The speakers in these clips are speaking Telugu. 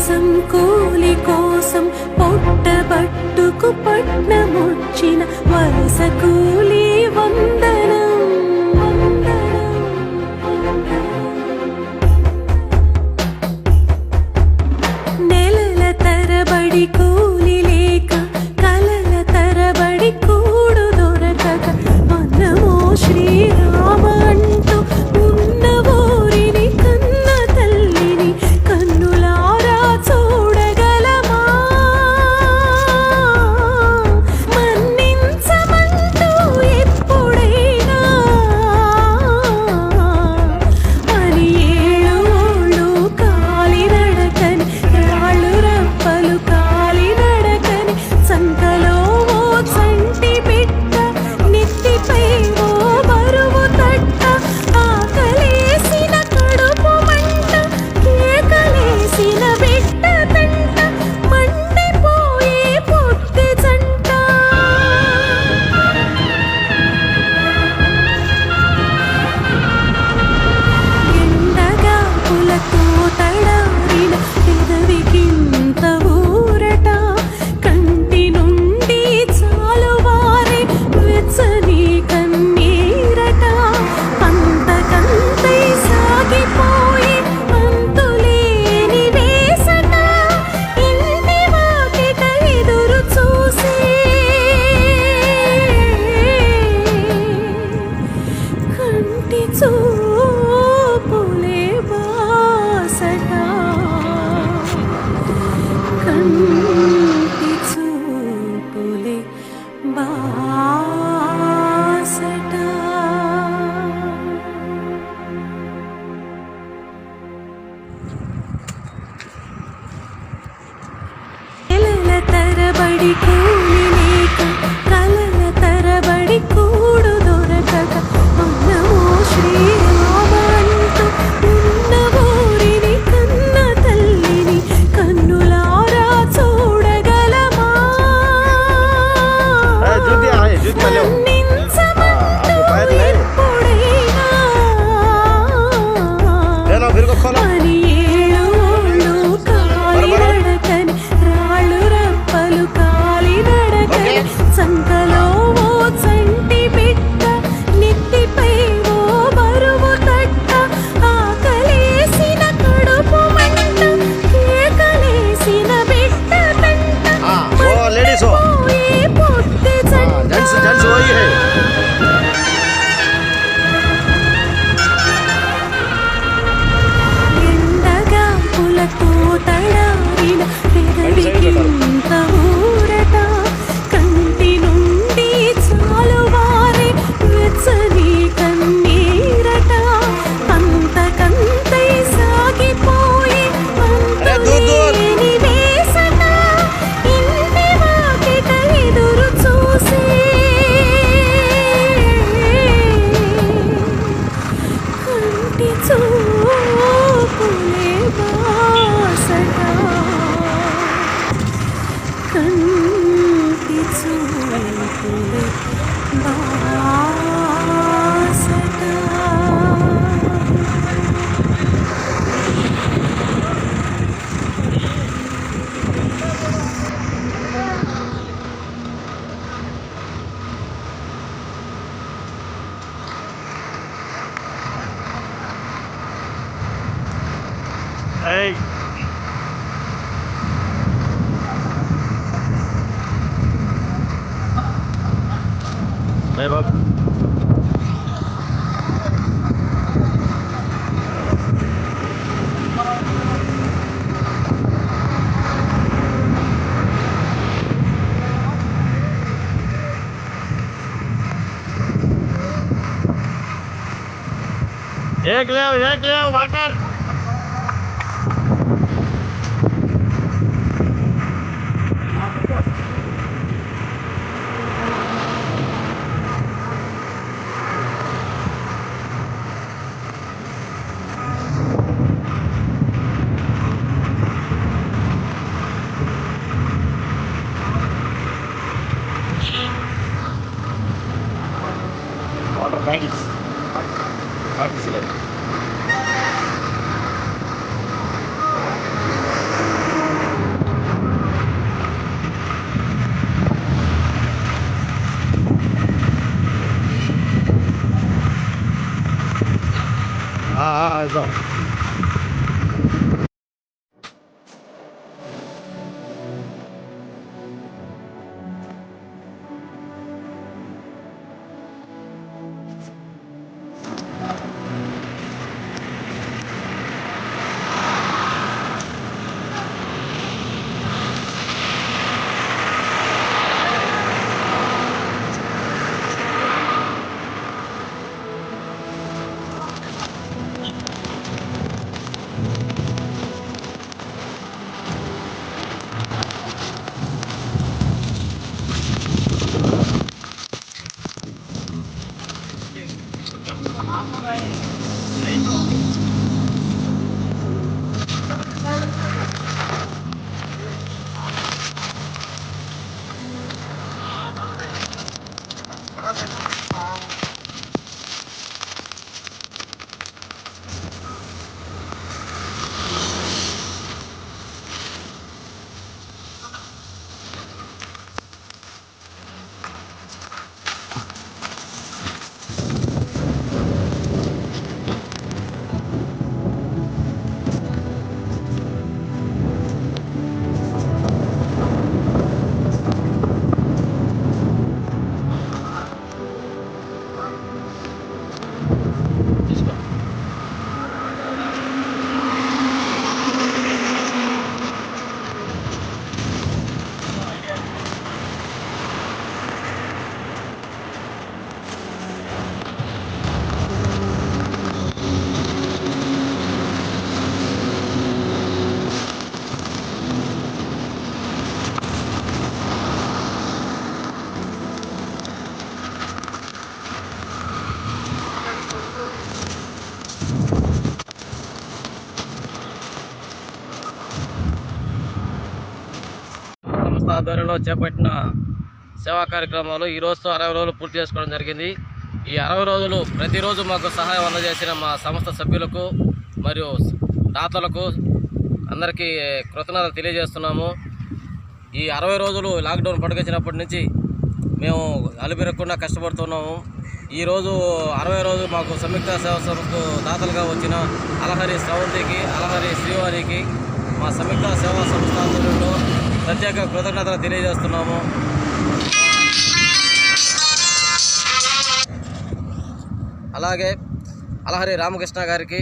కోసం కూలి కోసం పొట్టబట్టుకు పట్నముచ్చిన వలస కూలి వందన 아 Check it out, check it out, Walker. 啊啊是 ఆధ్వర్యంలో చేపట్టిన సేవా కార్యక్రమాలు ఈ రోజుతో అరవై రోజులు పూర్తి చేసుకోవడం జరిగింది. ఈ అరవై రోజులు ప్రతిరోజు మాకు సహాయం అందజేసిన మా సంస్థ సభ్యులకు మరియు దాతలకు అందరికీ కృతజ్ఞతలు తెలియజేస్తున్నాము. ఈ అరవై రోజులు లాక్డౌన్ పడకొచ్చినప్పటి నుంచి మేము అలుపెరగకుండా కష్టపడుతున్నాము. ఈరోజు అరవై రోజు మాకు సంయుక్త సేవా సంస్థకు దాతలుగా వచ్చిన అలహరి శ్రవంతికి అలహరి శ్రీవారికి మా సంయుక్త సేవా సంస్థ ప్రత్యేక కృతజ్ఞతలు తెలియజేస్తున్నాము. అలాగే అలహరి రామకృష్ణ గారికి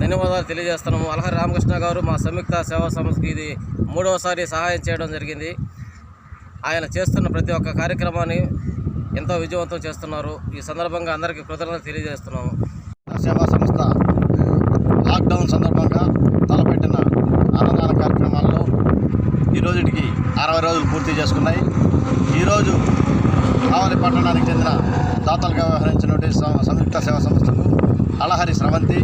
ధన్యవాదాలు తెలియజేస్తున్నాము. అలహరి రామకృష్ణ గారు మా సంయుక్త సేవా సంస్థకి ఇది మూడవసారి సహాయం చేయడం జరిగింది. ఆయన చేస్తున్న ప్రతి ఒక్క కార్యక్రమాన్ని ఎంతో విజయవంతం చేస్తున్నారు. ఈ సందర్భంగా అందరికీ కృతజ్ఞతలు తెలియజేస్తున్నాము. సేవా సంస్థ లాక్డౌన్ సందర్భంగా అరవై రోజులు పూర్తి చేసుకున్నాయి. ఈరోజు కావలి పట్టణానికి చెందిన దాతలుగా వ్యవహరించినటువంటి సంయుక్త సేవా సంస్థకు అలహరి స్రవంతి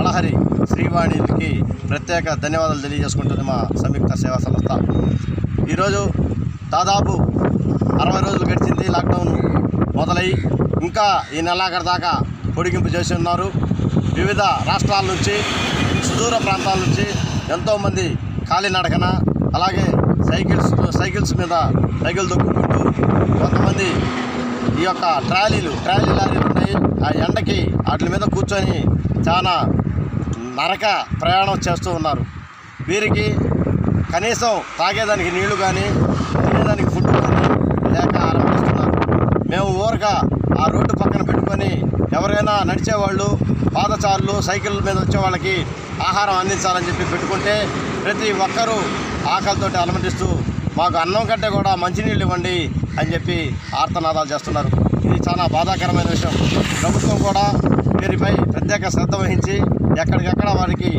అలహరి శ్రీవాణికి ప్రత్యేక ధన్యవాదాలు తెలియజేసుకుంటుంది మా సంయుక్త సేవా సంస్థ. ఈరోజు దాదాపు అరవై రోజులు గడిచింది లాక్డౌన్ మొదలై ఇంకా ఈ నెలాఖరు దాకా పొడిగింపు చేసి ఉన్నారు. వివిధ రాష్ట్రాల నుంచి సుదూర ప్రాంతాల నుంచి ఎంతోమంది కాలినడకన అలాగే సైకిల్స్ సైకిల్స్ మీద సైకిల్ దొక్కుకుంటూ కొంతమంది ఈ యొక్క ట్రాలీలు ట్రాలీ లారీలు ఉన్నాయి. ఆ ఎండకి వాటి మీద కూర్చొని చాలా నరక ప్రయాణం చేస్తూ ఉన్నారు. వీరికి కనీసం తాగేదానికి నీళ్ళు కానీ తినేదానికి ఫుడ్ కానీ లేక ఆరంభిస్తున్నారు మేము ఊరక ఆ రోడ్డు పక్కన పెట్టుకొని ఎవరైనా నడిచేవాళ్ళు పాదచారులు సైకిల్ మీద వచ్చే వాళ్ళకి ఆహారం అందించాలని చెప్పి పెట్టుకుంటే ప్రతి ఒక్కరూ ఆకలితోటి అలమటిస్తూ మాకు అన్నం కంటే కూడా మంచినీళ్ళు ఇవ్వండి అని చెప్పి ఆర్తనాదాలు చేస్తున్నారు. ఇది చాలా బాధాకరమైన విషయం. ప్రభుత్వం కూడా వీరిపై ప్రత్యేక శ్రద్ధ వహించి ఎక్కడికెక్కడ వారికి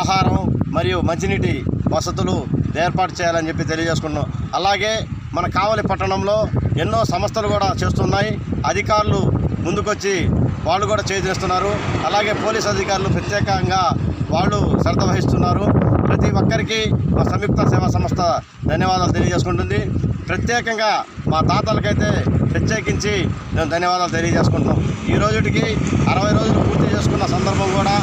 ఆహారం మరియు మంచినీటి వసతులు ఏర్పాటు చేయాలని చెప్పి తెలియజేసుకున్నాం అలాగే మన కావలి పట్టణంలో ఎన్నో సంస్థలు కూడా చేస్తున్నాయి. అధికారులు ముందుకొచ్చి వాళ్ళు కూడా చేస్తున్నారు అలాగే పోలీస్ అధికారులు ప్రత్యేకంగా వాళ్ళు శ్రద్ధ వహిస్తున్నారు. ప్రతి ఒక్కరికి మా సంయుక్త సేవా సంస్థ ధన్యవాదాలు తెలియజేసుకుంటుంది. ప్రత్యేకంగా మా తాతలకైతే ప్రత్యేకించి మేము ధన్యవాదాలు తెలియజేసుకుంటున్నాం. ఈ రోజుటికి అరవై రోజులు పూర్తి చేసుకున్న సందర్భం కూడా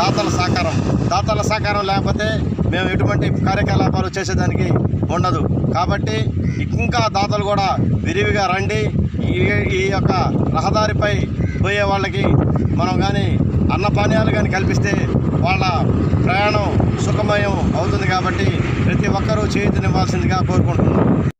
దాతల సహకారం. దాతల సహకారం లేకపోతే మేము ఎటువంటి కార్యకలాపాలు చేసేదానికి ఉండదు. కాబట్టి ఇంకా దాతలు కూడా విరివిగా రండి. ఈ ఈ యొక్క రహదారిపై పోయే వాళ్ళకి మనం కానీ అన్నపానీయాలు కానీ కల్పిస్తే వాళ్ళ ప్రయాణం సుఖమయం అవుతుంది కాబట్టి ప్రతి ఒక్కరూ చేయుతనివ్వాల్సిందిగా కోరుకుంటున్నాను